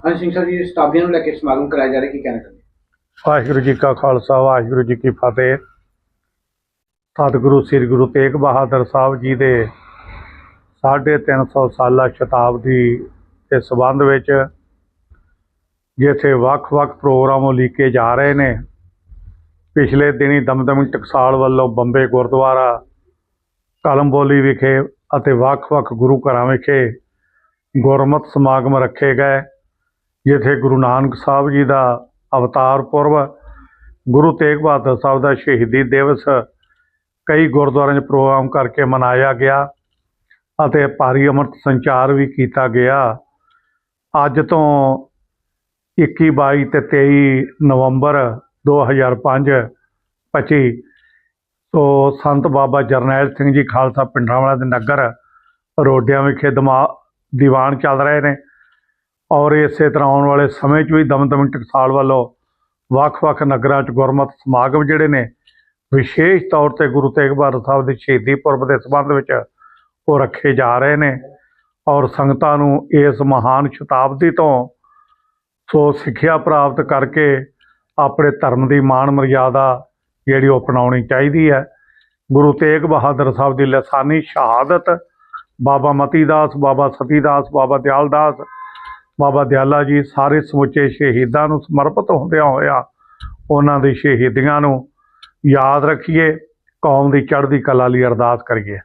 ਹਾਂਜੀ ਸਿੰਘ ਸਾਹਿਬ ਜੀ ਸਤਾਬੀਆਂ ਨੂੰ ਲੈ ਕੇ ਸਮਾਗਮ ਕਰਾਇਆ ਜਾ ਰਿਹਾ, ਕੀ ਕਹਿਣਾ ਚਾਹੁੰਦੇ ਵਾਹਿਗੁਰੂ ਜੀ ਕਾ ਖਾਲਸਾ, ਵਾਹਿਗੁਰੂ ਜੀ ਕੀ ਫਤਿਹ। ਸਤਿਗੁਰੂ ਸ੍ਰੀ ਗੁਰੂ ਤੇਗ ਬਹਾਦਰ ਸਾਹਿਬ ਜੀ ਦੇ 350 ਸਾਲਾ ਸ਼ਤਾਬਦੀ ਦੇ ਸਬੰਧ ਵਿੱਚ ਜਿੱਥੇ ਵੱਖ-ਵੱਖ ਪ੍ਰੋਗਰਾਮ ਉਲੀਕੇ ਜਾ ਰਹੇ ਨੇ, ਪਿਛਲੇ ਦਿਨੀ ਦਮਦਮੀ ਟਕਸਾਲ ਵੱਲੋਂ ਬੰਬੇ ਗੁਰਦੁਆਰਾ ਕਲਮਬੋਲੀ ਵਿਖੇ ਅਤੇ ਵੱਖ-ਵੱਖ ਗੁਰੂ ਘਰਾਂ ਵਿਖੇ ਗੁਰਮਤਿ ਸਮਾਗਮ ਰੱਖੇ ਗਏ। ਜਿੱਥੇ ਗੁਰੂ ਨਾਨਕ ਸਾਹਿਬ ਜੀ ਦਾ ਅਵਤਾਰ ਪੁਰਬ, ਗੁਰੂ ਤੇਗ ਬਹਾਦਰ ਸਾਹਿਬ ਦਾ ਸ਼ਹੀਦੀ ਦਿਵਸ ਕਈ ਗੁਰਦੁਆਰਿਆਂ 'ਚ ਪ੍ਰੋਗਰਾਮ ਕਰਕੇ ਮਨਾਇਆ ਗਿਆ ਅਤੇ ਭਾਰੀ ਅੰਮ੍ਰਿਤ ਸੰਚਾਰ ਵੀ ਕੀਤਾ ਗਿਆ। ਅੱਜ ਤੋਂ 21 22 ਤੇ 23 ਨਵੰਬਰ 2005 25 ਤੋਂ ਸੰਤ ਬਾਬਾ ਜਰਨੈਲ ਸਿੰਘ ਜੀ ਖਾਲਸਾ ਪਿੰਡਾਂ ਪਿੰਡਰਾਂਵਾਲਾ ਦੇ ਨਗਰ ਰੋਡਿਆਂ ਵਿਖੇ ਦਿਮਾ, ਦੀਵਾਨ ਚੱਲ ਰਹੇ ਨੇ। ਔਰ ਇਸੇ ਤਰ੍ਹਾਂ ਆਉਣ ਵਾਲੇ ਸਮੇਂ 'ਚ ਵੀ ਦਮਦਮੀ ਟਕਸਾਲ ਵੱਲੋਂ ਵੱਖ-ਵੱਖ ਨਗਰਾਂ 'ਚ ਗੁਰਮਤਿ ਸਮਾਗਮ ਜਿਹੜੇ ਨੇ, ਵਿਸ਼ੇਸ਼ ਤੌਰ ਤੇ ਗੁਰੂ ਤੇਗ ਬਹਾਦਰ ਸਾਹਿਬ ਦੇ ਸ਼ਹੀਦੀ ਪੁਰਬ ਦੇ ਸੰਬੰਧ ਵਿੱਚ ਉਹ ਰੱਖੇ ਜਾ ਰਹੇ ਨੇ ਔਰ ਸੰਗਤਾਂ ਨੂੰ ਇਸ ਮਹਾਨ ਸ਼ਤਾਬਦੀ ਤੋਂ ਸੋ ਸਿੱਖਿਆ ਪ੍ਰਾਪਤ ਕਰਕੇ ਆਪਣੇ ਧਰਮ ਦੀ ਮਾਣ ਮਰਿਆਦਾ ਜਿਹੜੀ ਉਹ ਅਪਣਾਉਣੀ ਚਾਹੀਦੀ ਹੈ। ਗੁਰੂ ਤੇਗ ਬਹਾਦਰ ਸਾਹਿਬ ਦੀ ਲਸਾਨੀ ਸ਼ਹਾਦਤ ਬਾਬਾ ਮਤੀ ਦਾਸ ਬਾਬਾ ਸਤੀ ਦਾਸ ਬਾਬਾ ਦਿਆਲਦਾਸ ਬਾਬਾ ਦਿਆਲਾ ਜੀ ਸਾਰੇ ਸਮੁੱਚੇ ਸ਼ਹੀਦਾਂ ਨੂੰ ਸਮਰਪਿਤ ਹੁੰਦਿਆਂ ਹੋਇਆ ਉਹਨਾਂ ਦੀ ਸ਼ਹੀਦੀਆਂ ਨੂੰ ਯਾਦ ਰੱਖੀਏ, ਕੌਮ ਦੀ ਚੜ੍ਹਦੀ ਕਲਾ ਲਈ ਅਰਦਾਸ ਕਰੀਏ।